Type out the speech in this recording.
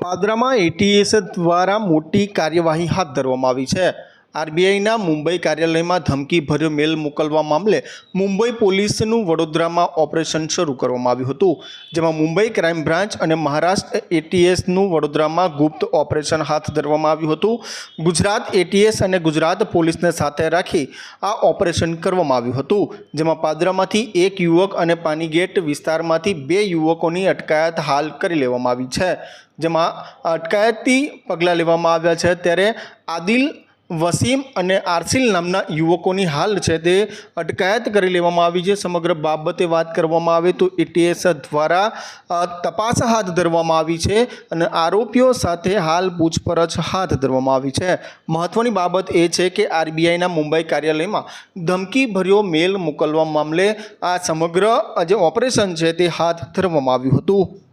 પાદરામાં ATS દ્વારા મોટી કાર્યવાહી હાથ ધરવામાં આવી છે. આરબીઆઈના મુંબઈ કાર્યાલયમાં ધમકીભર્યો મેલ મોકલવા મામલે મુંબઈ પોલીસનું વડોદરામાં ઓપરેશન શરૂ કરવામાં આવ્યું હતું. જેમાં મુંબઈ ક્રાઇમ બ્રાન્ચ અને મહારાષ્ટ્ર એટીએસનું વડોદરામાં ગુપ્ત ઓપરેશન હાથ ધરવામાં આવ્યું હતું. ગુજરાત એટીએસ અને ગુજરાત પોલીસને સાથે રાખી આ ઓપરેશન કરવામાં આવ્યું હતું, જેમાં પાદરામાંથી એક યુવક અને પાનીગેટ વિસ્તારમાંથી બે યુવકોની અટકાયત હાલ કરી લેવામાં આવી છે. જેમાં અટકાયતી પગલાં લેવામાં આવ્યા છે. ત્યારે આદિલ વસીમ અને આરસિલ નામના યુવકોની હાલ છે તે અટકાયત કરી લેવામાં આવી છે. સમગ્ર બાબતે વાત કરવામાં આવે તો એટીએસ દ્વારા તપાસ હાથ ધરવામાં આવી છે અને આરોપીઓ સાથે હાલ પૂછપરછ હાથ ધરવામાં આવી છે. મહત્ત્વની બાબત એ છે કે આરબીઆઈના મુંબઈ કાર્યાલયમાં ધમકીભર્યો મેલ મોકલવા મામલે આ સમગ્ર જે ઓપરેશન છે તે હાથ ધરવામાં આવ્યું હતું.